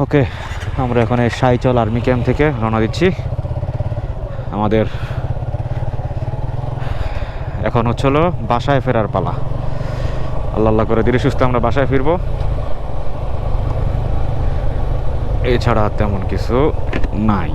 ওকে, আমরা এখানে Saichal army camp থেকে রওনা দিচ্ছি। আমাদের এখন হচ্ছিল বাসায় ফেরার পালা। আল্লাহ আল্লাহ করে দিলে সুস্থ আমরা বাসায় ফিরব। এছাড়া তেমন কিছু নাই।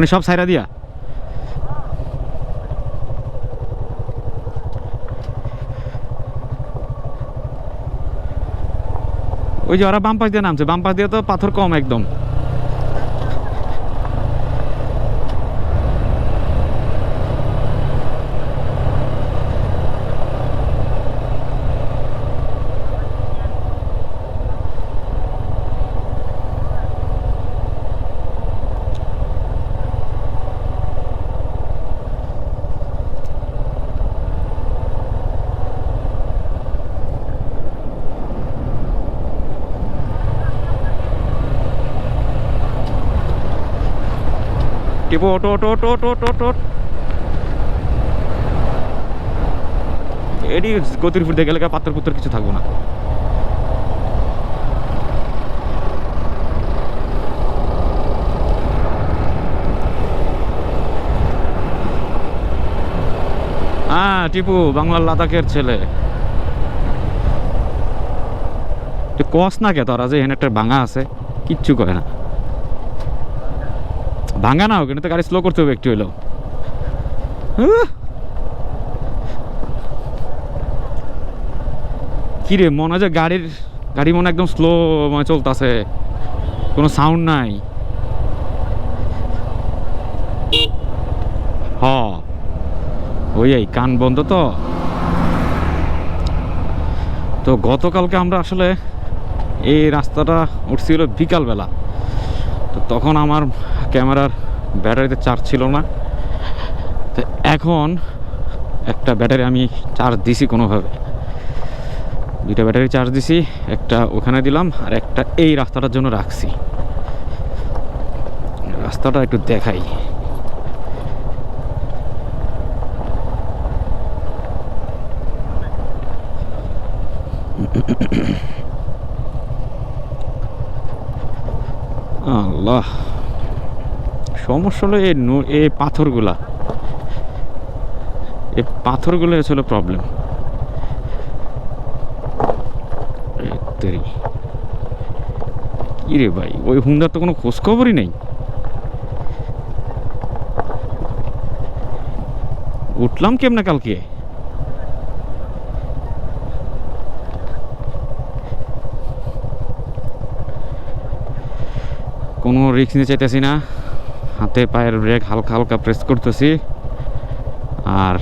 মানে সব সাইরা দিয়া। ওই যে ওরা বাম পাশ দিয়ে নামছে, বাম পাশ দিয়ে তো পাথর কম একদম। টিপো ওটো ওটো ওটো ওটো ওটো ওটো এডি গতির ফুটতে গেলে পাত্র পুত্র কিছু থাকব না। হ্যাঁ টিপু, বাংলার লাদাখের ছেলে। কস না কে তোরা যে এখানে একটা ভাঙা আছে? কিচ্ছু করে না। ভাঙা না ওখানে তো গাড়ি স্লো করতে হবে একটু হলেও। উহ! কি রে, মনে হয় যে গাড়ির, গাড়ি মনে একদম স্লো মানে চলতেছে। কোনো সাউন্ড নাই। হ। ওই কান বন্ধ তো। তো গতকালকে আমরা আসলে এই রাস্তাটা উঠছিল বিকালবেলা। তখন আমার ক্যামেরার ব্যাটারিতে চার্জ ছিল না। তো এখন একটা ব্যাটারি আমি চার্জ দিছি কোনোভাবে। দুইটা ব্যাটারি চার্জ দিছি, একটা ওখানে দিলাম আর একটা এই রাস্তাটার জন্য রাখছি। রাস্তাটা একটু দেখাই আল্লাহ সমস্যা হলো এই এই পাথরগুলা। এই পাথরগুলো হচ্ছিল প্রবলেম কি রে ভাই, ওই হুন্দার তো কোনো খোঁজ খবরই নেই। উঠলাম কেমনে কালকে? কোনো রিস্ক নিয়ে চাইতেছি না। হাতে পায়ের ব্রেক হালকা হালকা প্রেস করতেছি। আর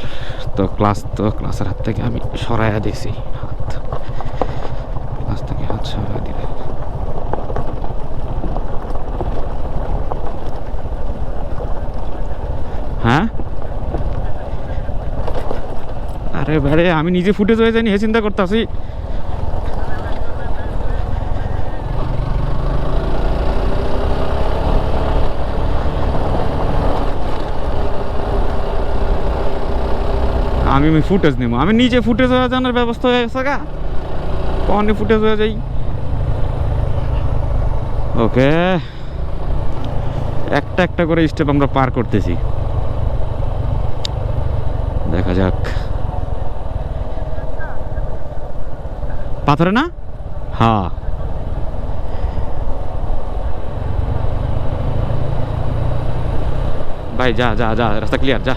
তো ক্লাস তো ক্লাসের হাত থেকে আমি সরাইয়া দিছি, হাত। ক্লাস থেকে হাত সরাইয়া দিলে হ্যাঁ? আরে বারে আমি নিজে ফুটেজ হয়ে জানি হে চিন্তা করতেছি। আমি আমি ফুটেজ নেব। আমি নিজে ফুটেজ হয়ে জানার ব্যবস্থা হয়ে গেছে গা। কনে ফুটেজ হয়ে যাই? ওকে। একটা একটা করে স্টেপ আমরা পার করতেছি। দেখা যাক। পাথরে না? হ্যাঁ। ভাই, যা যা যা, রাস্তা ক্লিয়ার যা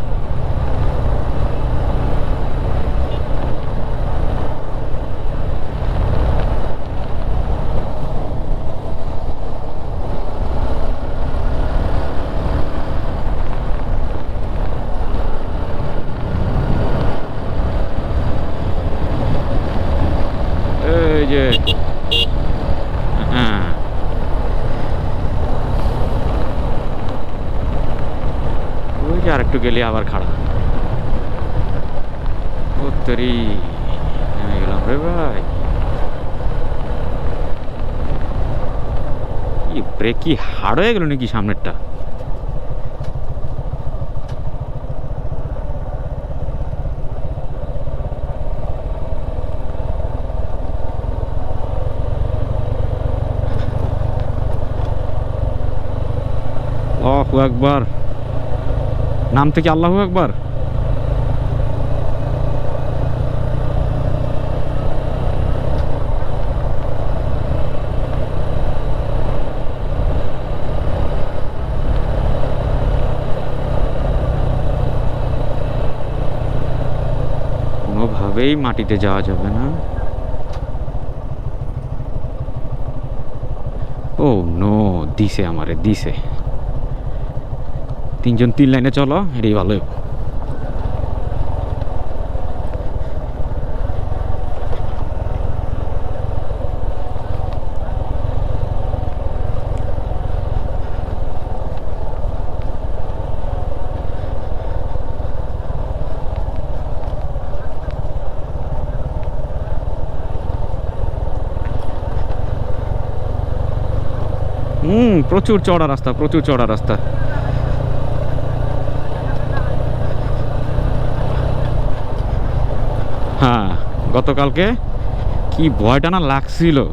আর একটু গেলে আবার খাড়া উত্তরি নেমে গেলাম রে ভাই কি হার্ড হয়ে গেল নাকি সামনেরটা? আল্লাহু একবার নাম থেকে আল্লাহু একবার কোনোভাবেই মাটিতে যাওয়া যাবে না? ও, নো, দিছে আমারে, দিছে। তিনজন তিন লাইনে চলো, এটাই ভালো। হুম, প্রচুর চড়া রাস্তা, প্রচুর চড়া রাস্তা। হ্যাঁ গতকালকে কি ভয়টা না লাগছিল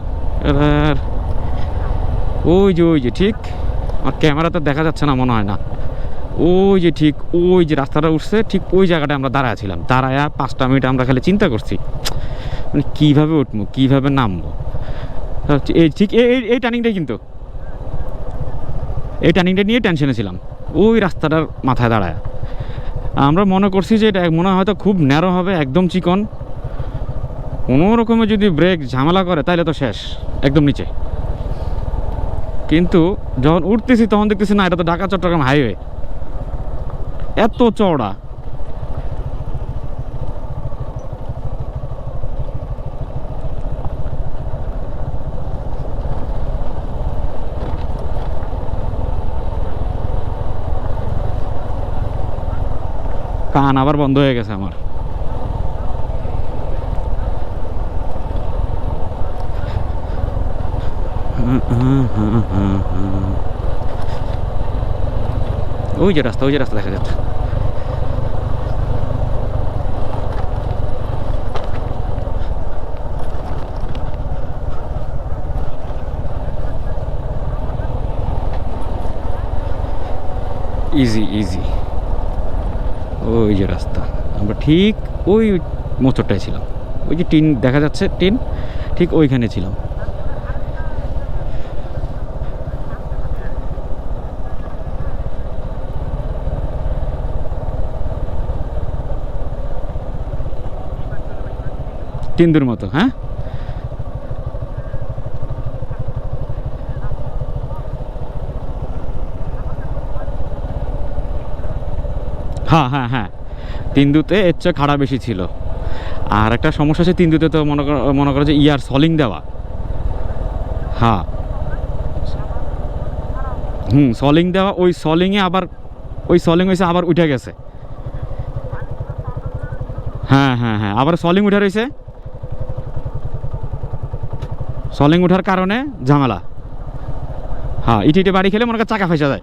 ওই যে ওই যে, ঠিক? আর ক্যামেরাতে দেখা যাচ্ছে না, মনে হয় না। ওই যে, ঠিক, ওই যে রাস্তাটা উঠছে, ঠিক ওই জায়গাটায় আমরা দাঁড়ায় ছিলাম। দাঁড়ায়া পাঁচটা মিনিট আমরা খালি চিন্তা করছি মানে কীভাবে উঠবো, কীভাবে নামবো। এই, ঠিক, এই- এই টার্নিংটাই কিন্তু। এই টার্নিংটা নিয়ে টেনশনে ছিলাম। ওই রাস্তাটার মাথায় দাঁড়ায়। আমরা মনে করছি যে এটা মনে হয়তো খুব ন্যারো হবে, একদম চিকন। কোনো রকমে যদি ব্রেক ঝামেলা করে, তাহলে তো শেষ, একদম নিচে। কিন্তু যখন উঠতেছি, তখন দেখতেছি না, এটা তো ঢাকা চট্টগ্রাম হাইওয়ে এত চওড়া। কান আবার বন্ধ হয়ে গেছে আমার ওই যে রাস্তা ওই যে রাস্তা দেখা যাচ্ছে ইজি ইজি ওই যে রাস্তা। আমরা ঠিক ওই মোচরটায় ছিলাম। ওই যে টিন, দেখা যাচ্ছে টিন, ঠিক ওইখানে ছিলাম। টিন্দুর মতো হ্যাঁ? হ্যাঁ হ্যাঁ হ্যাঁ। তিন্দুতে এর চেয়ে খাড়া বেশি ছিল। আর একটা সমস্যা আছে তিন্দুতে তো মনে করো মনে করো যে ইয়ার সলিং দেওয়া। হ্যাঁ। হুম, সলিং দেওয়া, ওই সলিংয়ে আবার, ওই সলিং হয়েছে আবার উঠে গেছে। হ্যাঁ হ্যাঁ হ্যাঁ আবার সলিং উঠে রয়েছে সলিং উঠার কারণে ঝামেলা। হ্যাঁ ইটি ইটি বাড়ি খেলে মনে কর চাকা ফেসে যায়।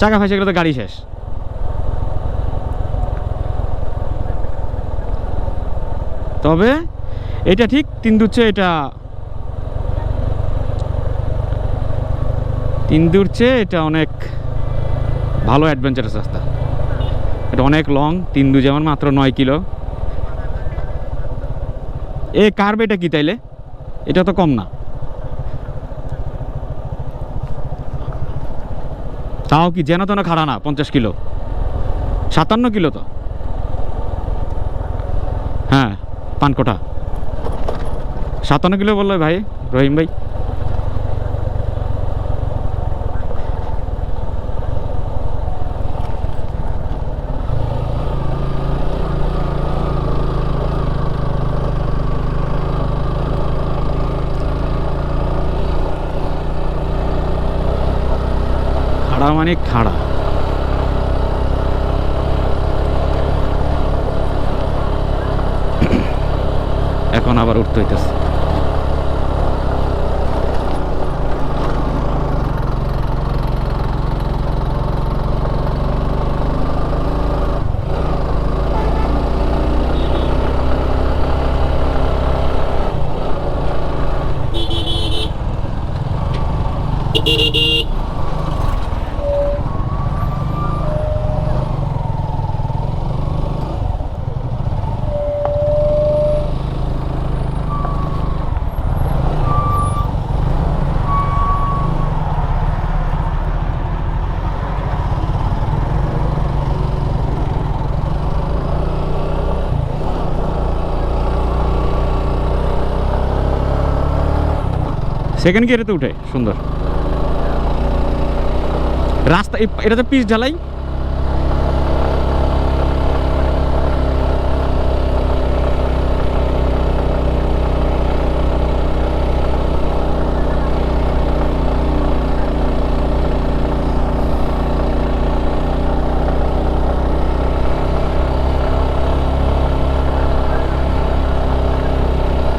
চাকা ফেসে গেলে তো গাড়ি শেষ। তবে এটা ঠিক তিনদুর চেয়ে এটা তিনদুর চেয়ে এটা অনেক ভালো অ্যাডভেঞ্চারাস রাস্তা। এটা অনেক লং তিনদু যেমন মাত্র নয় কিলো। এ কার্ভ এটা কি তাইলে? এটা তো কম না। তাও কি যেন তেন খাড়া না, পঞ্চাশ কিলো। সাতান্ন কিলো তো হ্যাঁ পানকোটা সাতান্ন কিলো বলল ভাই রহিম ভাই। খাড়া মানে খাড়া। এখন আবার উঠতে হইতেছে। সেকেন্ড গিয়ারে তো উঠে সুন্দর। রাস্তা এটা তো পিচ ঢালাই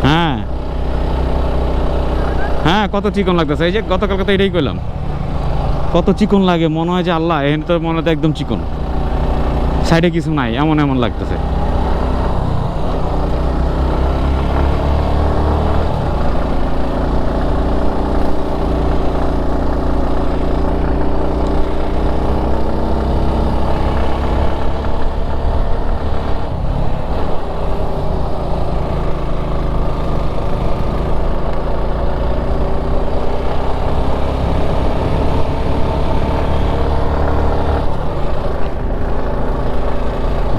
হ্যাঁ হ্যাঁ কত চিকন লাগতেছে? এই যে গতকালকে তো এটাই করলাম কত চিকন লাগে, মনে হয় যে আল্লাহ, এখানে তো মনে হয় একদম চিকন। সাইডে কিছু নাই, এমন এমন লাগতেছে।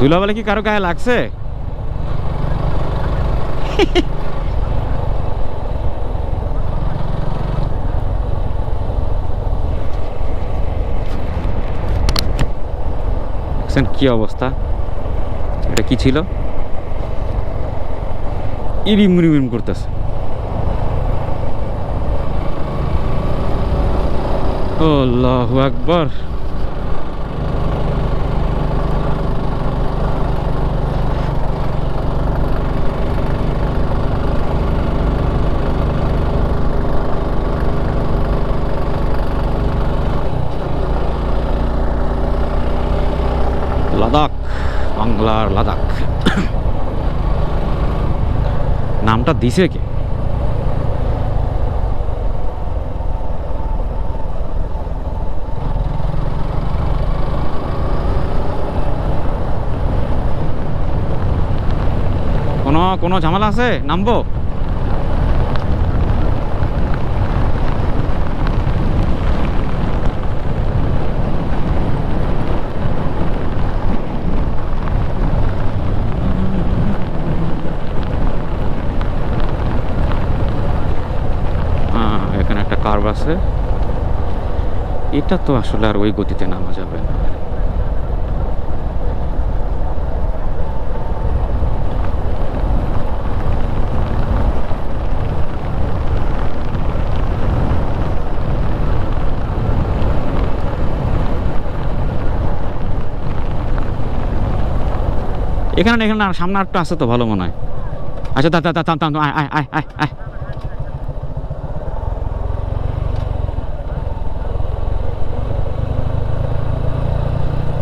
ধুলাবেলা কি কারও গায়ে লাগছে? কি অবস্থা? এটা কি ছিল? ইরিম রিমিম করতেছে। নামটা দিছে কে? কোনো কোনো ঝামেলা আছে? নামবো আহ, এখানে একটা কার্ভ আছে এটা তো আসলে আর ওই গতিতে নামা যাবে না। এখানে এখানে সামনে একটা আছে তো ভালো মনে হয়। আচ্ছা থাম, আয় আয় আয় আয় আয়।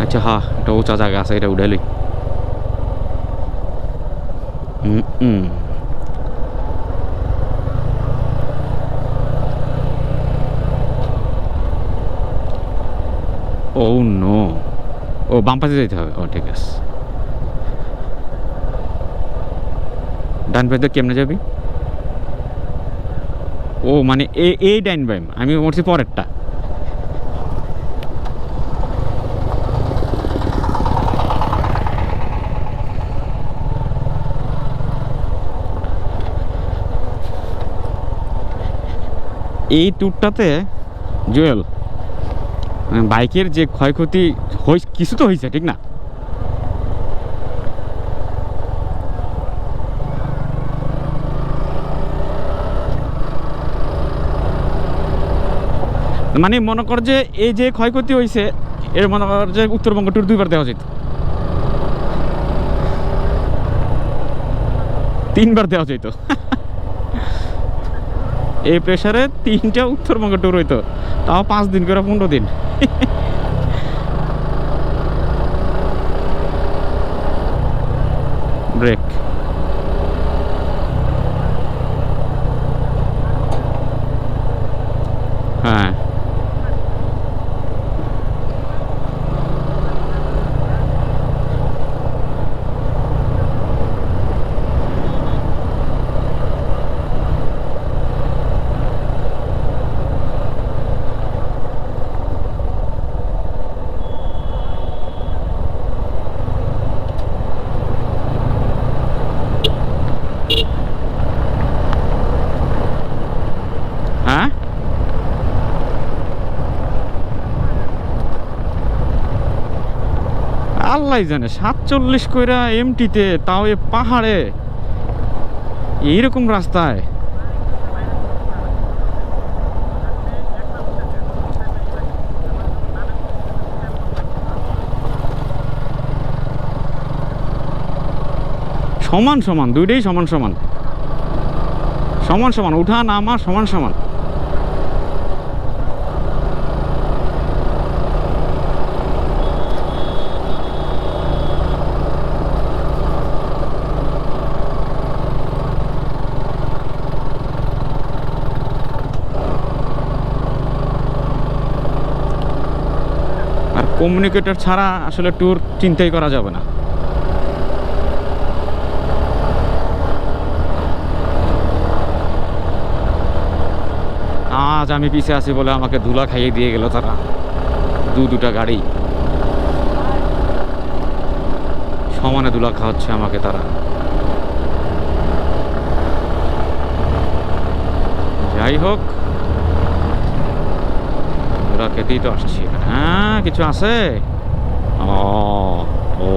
আচ্ছা হ্যাঁ একটা উঁচা জায়গা আছে, এটা উঠালি হুম ও, নো। ও, বাম পাশে যেতে হবে। ও, ঠিক আছে। ডান পাশে কেমনে যাবি? ও মানে এই ডাইন বাইম আমি মরছি পরেরটা। এই ট্যুরটাতে জুয়েল, বাইকের যে ক্ষয়ক্ষতি কিছু তো হয়েছে ঠিক না? মানে মনে কর যে, এই যে ক্ষয়ক্ষতি হয়েছে এর মনে কর যে উত্তরবঙ্গ ট্যুর দুইবার দেওয়া যেত তিনবার দেওয়া যেত এই প্রেশারে তিনটা উত্তরবঙ্গ ট্যুর হইতো। তাও পাঁচ দিন করে পনেরো দিন। ব্রেক হ্যাঁ হ্যাঁ আল্লাহ জানে। সাতচল্লিশ কইরা এমটিতে, তাও এ পাহাড়ে। এইরকম রাস্তায়। সমান সমান, দুইটাই সমান সমান। সমান সমান উঠা নামা সমান সমান আর কমিউনিকেটর ছাড়া আসলে ট্যুর চিন্তাই করা যাবে না। আজ আমি পিছে আছি বলে আমাকে ধুলা খাইয়ে দিয়ে গেল তারা। দু দুটা গাড়ি। সমানে ধুলা খাওয়াচ্ছে আমাকে তারা। যাই হোক ধুলা খেতেই তো আসছি। হ্যাঁ কিছু আছে? ও ও